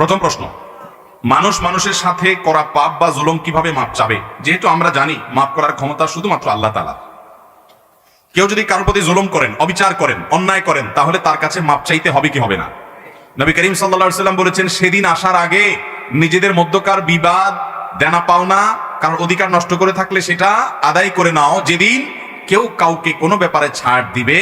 প্রথম প্রশ্ন, মানুষ মানুষের সাথে করা পাপ বা জুলুম কীভাবে মাপ চাবে? যেহেতু আমরা জানি মাপ করার ক্ষমতা শুধুমাত্র আল্লাহ তালা কেউ যদি কারোর প্রতি জুলুম করেন, অবিচার করেন, অন্যায় করেন, তাহলে তার কাছে মাপ চাইতে হবে কি হবে না? নবী করিম সাল্লা সাল্লাম বলেছেন, সেদিন আসার আগে নিজেদের মধ্যকার বিবাদ, দেনা পাওনা, কারোর অধিকার নষ্ট করে থাকলে সেটা আদায় করে নাও। যেদিন কেউ কাউকে কোনো ব্যাপারে ছাড় দিবে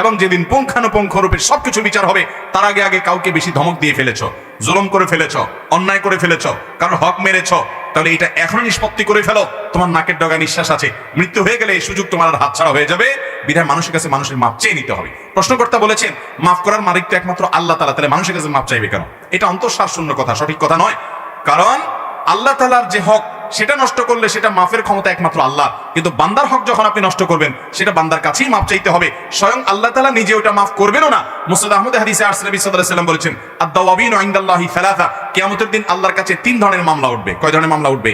এবং যেদিন পুঙ্খানুপুঙ্খ রূপে সবকিছু বিচার হবে, তার আগে আগে কাউকে বেশি ধমক দিয়ে ফেলেছ। জুলুম করে ফেলেছ, অন্যায় করে ফেলেছ, কারণ হক মেরেছ, তাহলে এটা এখন নিষ্পত্তি করে ফেলো। তোমার নাকের ডগা নিঃশ্বাস আছে, মৃত্যু হয়ে গেলে এই সুযোগ তোমার আর হাতছাড়া হয়ে যাবে। বিধায় মানুষের কাছে মানুষের মাপ চেয়ে নিতে হবে। প্রশ্নকর্তা বলেছেন, মাফ করার মালিক তো একমাত্র আল্লাহ তালা তাহলে মানুষের কাছে মাপ চাইবে কেন? এটা অন্তঃশ্বাস শূন্য কথা, সঠিক কথা নয়। কারণ আল্লাহ তালার যে হক সেটা নষ্ট করলে সেটা মাফের ক্ষমতা একমাত্র আল্লাহ। কিন্তু বান্দার হক যখন আপনি নষ্ট করবেন, সেটা বান্দার কাছেই মাফ চাইতে হবে। স্বয়ং আল্লাহ তালা নিজে ওটা মাফ করবেনও না। মুসাদ আহমদ হাদিসে আসলামী সাল্লাম বলেছেন আদাওয়াবিন আইন্দাল্লাহি ফালাথা দিন আল্লাহর কাছে তিন ধরনের মামলা উঠবে। কয় ধরনের মামলা উঠবে?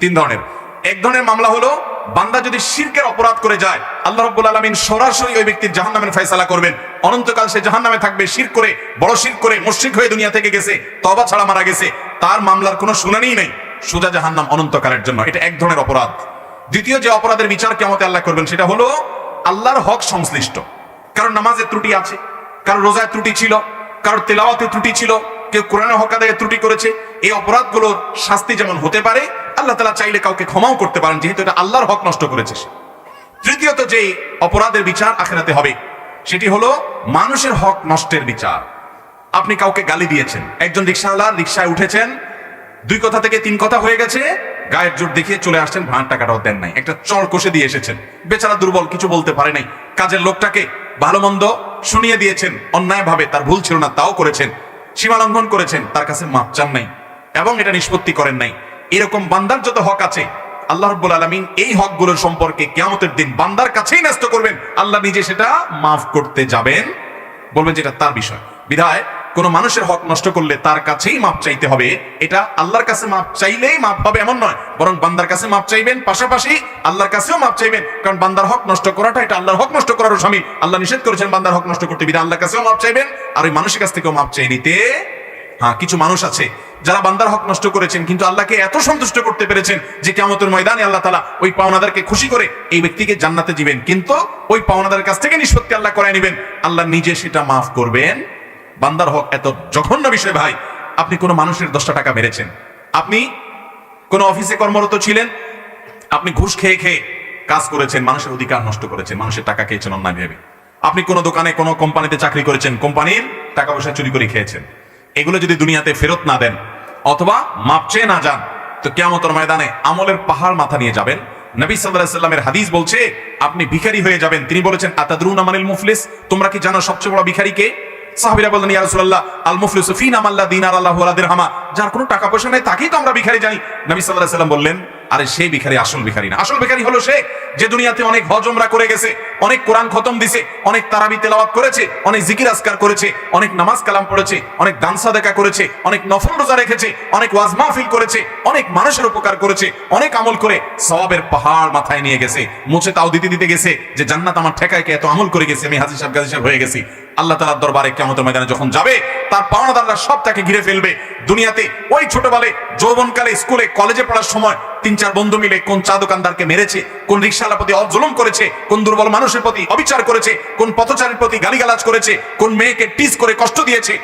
তিন ধরনের। এক ধরনের মামলা হলো, বান্দা যদি শিরকের অপরাধ করে যায়, আল্লাহ রাব্বুল আলামিন সরাসরি ওই ব্যক্তির জাহান্নামের ফয়সালা করবেন। অনন্তকাল সে জাহান্নামে থাকবে, শির করে, বড় শির করে, মুশরিক হয়ে দুনিয়া থেকে গেছে তবা ছাড়া মারা গেছে। তার মামলার কোনো শুনানিই নেই। সুজা জাহান্নাম অনন্তকালের জন্য। এটা এক ধরনের অপরাধ। দ্বিতীয় যে অপরাধের বিচার কেমতে আল্লাহ করবেন, সেটা হলো আল্লাহর হক সংশ্লিষ্ট। কারণ নামাজের ত্রুটি আছে কারণ রোজায় ত্রুটি ছিল, কারোর তেলাওয়াতে ত্রুটি ছিল, কেউ কোরআনের হক আদায়ে ত্রুটি করেছে, এই অপরাধগুলোর শাস্তি যেমন হতে পারে, আল্লাহ তালা চাইলে কাউকে ক্ষমাও করতে পারেন, যেহেতু এটা আল্লাহর হক নষ্ট করেছে। তৃতীয়ত যে অপরাধের বিচার আখেরাতে হবে, সেটি হলো মানুষের হক নষ্টের বিচার। আপনি কাউকে গালি দিয়েছেন, একজন রিক্সাওয়ালা রিক্সায় উঠেছেন দুই কথা থেকে তিন কথা হয়ে গেছে। গায়ের জোর দেখিয়ে চলে আসছেন ভাঁড় টাকাটাও দেন নাই। একটা চর কষে দিয়ে এসেছেন। বেচারা দুর্বল, কিছু বলতে পারে নাই। কাজের লোকটাকে ভালো মন্দ শুনিয়ে দিয়েছেন। অন্যায় ভাবে তার ভুল ছিল না, তাও করেছেন। সীমা লঙ্ঘন করেছেন, তার কাছে মাপ চান নাই। এবং এটা নিষ্পত্তি করেন নাই। এরকম বান্দার যত হক আছে, আল্লাহ রব্বুল আলমিন এই হকগুলোর সম্পর্কে কেয়ামতের দিন বান্দার কাছেই ন্যস্ত করবেন। আল্লাহ নিজে সেটা মাফ করতে যাবেন। বলবেন যেটা তার বিষয়। বিধায় কোন মানুষের হক নষ্ট করলে তার কাছেই মাপ চাইতে হবে। এটা আল্লাহর কাছে মাপ চাইলেই মাপ হবে এমন নয়। বরং বান্দার কাছে মাপ চাইবেন, পাশাপাশি আল্লাহর কাছেও মাপ চাইবেন। কারণ বান্দার হক নষ্ট করাটা, এটা আল্লাহর হক নষ্ট করারও স্বামী। আল্লাহ নিষেধ করেছেন বান্দার হক নষ্ট করতে। বিধা আল্লাহর কাছেও মাপ চাইবেন আর ওই মানুষের কাছ থেকেও মাপ চাই নিতে। হ্যাঁ কিছু মানুষ আছে যারা বান্দার হক নষ্ট করেছেন, কিন্তু আল্লাহকে এত সন্তুষ্ট করতে পেরেছেন যে কেমতের ময়দানে আল্লাহ তালা ওই পাওনাদারকে খুশি করে এই ব্যক্তিকে জান্নাতে দিবেন। কিন্তু ওই পাওনাদার কাছ থেকে নিষ্পত্তি আল্লাহ করায় নেবেন। আল্লাহ নিজে সেটা মাফ করবেন। বান্দার হক এত জঘন্য বিষয় ভাই। আপনি কোনো মানুষের দশটা টাকা মেরেছেন। আপনি কোনো অফিসে কর্মরত ছিলেন? আপনি ঘুষ খেয়ে খেয়ে কাজ করেছেন, মানুষের অধিকার নষ্ট করেছেন, মানুষের টাকা খেয়েছেন অন্যায় ভেবে। আপনি কোনো দোকানে, কোনো কোম্পানিতে চাকরি করেছেন, কোম্পানির টাকা পয়সা চুরি করে খেয়েছেন। এগুলো যদি দুনিয়াতে ফেরত না দেন, অথবা মাপ চেয়ে না যান, তো কেমতর ময়দানে আমলের পাহাড় মাথা নিয়ে যাবেন। নবী সাল্লামের হাদিস বলছে, আপনি ভিখারি হয়ে যাবেন। তিনি বলেছেন, আতাদরুনা মানিল মুফলিস? তোমরা কি জানো সবচেয়ে বড় ভিখারি কে? সাহাবীরা বললেন, ইয়া রাসূলুল্লাহ আল মুফলিসু ফিনা মাল্লা দিনার আল্লাহু ওয়ালা দিরহামা। যার কোনো টাকা পয়সা নাই, তাকেই তো আমরা ভিখারি জানি। নবী সাল্লাল্লাহু আলাইহি সাল্লাম বললেন, আরে সেই ভিখারি, আসল ভিখারি না। আসল ভিখারি হলো সে যে দুনিয়াতে অনেক হজমরা করে গেছে, অনেক কোরআন খতম দিছে, অনেক তারাবি তেলাওয়াত করেছে, অনেক জিকির আজকার করেছে, অনেক নামাজ কালাম পড়েছে, অনেক দান সাদেকা করেছে, অনেক নফল রোজা রেখেছে, অনেক ওয়াজ মাহফিল করেছে, অনেক মানুষের উপকার করেছে, অনেক আমল করে সওয়াবের পাহাড় মাথায় নিয়ে গেছে, মুছে তাও দিতে দিতে গেছে, যে জান্নাত আমার ঠেকায় কে এত আমল করে গেছে, আমি হাজি সাহেব, গাজী সাহেব হয়ে গেছি। আল্লাহ তালার দরবারে কেমতের ময়দানে যখন যাবে, তার পাওনাদাররা সব তাকে ঘিরে ফেলবে। দুনিয়াতে ওই ছোটবেলায়, যৌবনকালে, স্কুলে, কলেজে পড়ার সময় তিন চার বন্ধু মিলে কোন চা দোকানদারকে মেরেছে, কোন রিক্সাওয়ালার প্রতি অজুলুম করেছে, কোন দুর্বল মানুষের প্রতি অবিচার করেছে, কোন পথচারীর প্রতি গালিগালাজ করেছে, কোন মেয়েকে টিস করে কষ্ট দিয়েছে,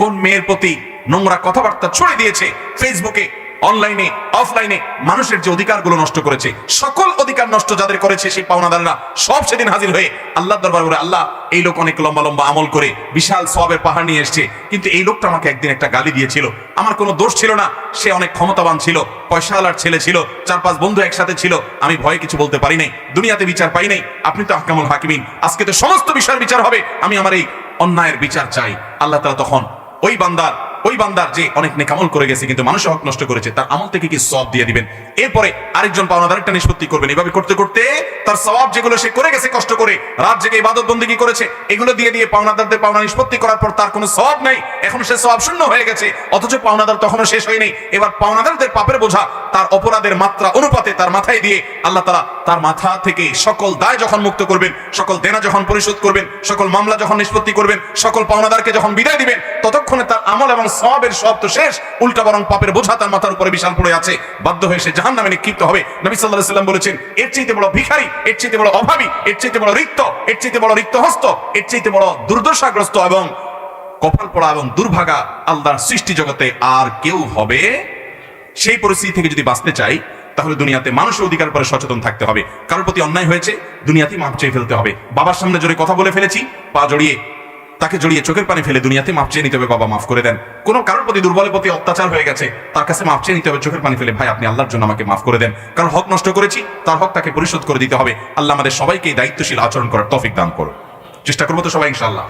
কোন মেয়ের প্রতি নোংরা কথাবার্তা ছড়ে দিয়েছে ফেসবুকে অনলাইনে, অফলাইনে মানুষের যে অধিকারগুলো নষ্ট করেছে, সকল অধিকার নষ্ট যাদের করেছে সেই পাওনাদাররা সব সেদিন হাজির হয়ে আল্লাহ দরবার করে আল্লাহ, এই লোক অনেক লম্বা লম্বা আমল করে বিশাল সবের পাহাড় নিয়ে এসছে, কিন্তু এই লোকটা আমাকে একদিন একটা গালি দিয়েছিল। আমার কোনো দোষ ছিল না, সে অনেক ক্ষমতাবান ছিল, পয়সাওয়ালার ছেলে ছিল, চার পাঁচ বন্ধু একসাথে ছিল, আমি ভয়ে কিছু বলতে পারি নাই, দুনিয়াতে বিচার পাই নাই, আপনি তো আহকামুল হাকিমিন, আজকে তো সমস্ত বিষয়ের বিচার হবে, আমি আমার এই অন্যায়ের বিচার চাই। আল্লাহ তালা তখন ওই বান্দার ওই বান্দার যে অনেক নেকামল করে গেছে, কিন্তু মানুষ হক নষ্ট করেছে, তার আমল থেকে কি সব দিয়ে দিবেন? এরপরে আরেকজন পাওনাদার একটা নিষ্পত্তি করবেন। এভাবে করতে করতে তার সওয়াব যেগুলো সে করে গেছে কষ্ট করে, রাত জেগে ইবাদত বন্দিগি করেছে, এগুলো দিয়ে দিয়ে পাওনাদারদের পাওনা নিষ্পত্তি করার পর তার কোনো সওয়াব নাই। এখন সে সওয়াব শূন্য হয়ে গেছে, অথচ পাওনাদার তখনও শেষ হয়নি। এবার পাওনাদারদের পাপের বোঝা তার অপরাধের মাত্রা অনুপাতে তার মাথায় দিয়ে আল্লাহ তালা তার মাথা থেকে সকল দায় যখন মুক্ত করবেন, সকল দেনা যখন পরিশোধ করবেন, সকল মামলা যখন নিষ্পত্তি করবেন, সকল পাওনাদারকে যখন বিদায় দিবেন, ততক্ষণে তার আমল এবং সবের সব তো শেষ। উল্টা বরং পাপের বোঝা তার মাথার উপরে বিশাল পড়ে আছে। বাধ্য হয়ে সে জাহান নামে নিক্ষিপ্ত হবে। নবী সাল্লাহ সাল্লাম বলেছেন, এর চাইতে বড় ভিখারি, এর চাইতে বড় অভাবী, এর চাইতে বড় রিক্ত, এর চাইতে বড় রিক্ত হস্ত এর চাইতে বড় দুর্দশাগ্রস্ত এবং কপাল পড়া এবং দুর্ভাগা আল্লাহর সৃষ্টি জগতে আর কেউ হবে? সেই পরিস্থিতি থেকে যদি বাঁচতে চাই তাহলে দুনিয়াতে মানুষের অধিকার পরে সচেতন থাকতে হবে। কারোর প্রতি অন্যায় হয়েছে, দুনিয়াতেই মাপ চেয়ে ফেলতে হবে। বাবার সামনে জোরে কথা বলে ফেলেছি, পা জড়িয়ে, তাকে জড়িয়ে চোখের পানি ফেলে দুনিয়াতে মাপ চেয়ে নিতে হবে, বাবা মাফ করে দেন। কোনো কারোর প্রতি দুর্বলের প্রতি অত্যাচার হয়ে গেছে, তার কাছে মাপ চেয়ে নিতে হবে, চোখের পানি ফেলে, ভাই, আপনি আল্লাহর জন্য আমাকে মাফ করে দেন। কারণ হক নষ্ট করেছি, তার হক তাকে পরিশোধ করে দিতে হবে। আল্লাহ আমাদের সবাইকে দায়িত্বশীল আচরণ করার তফিক দান করো চেষ্টা করব তো সবাই, ইনশাআল্লাহ।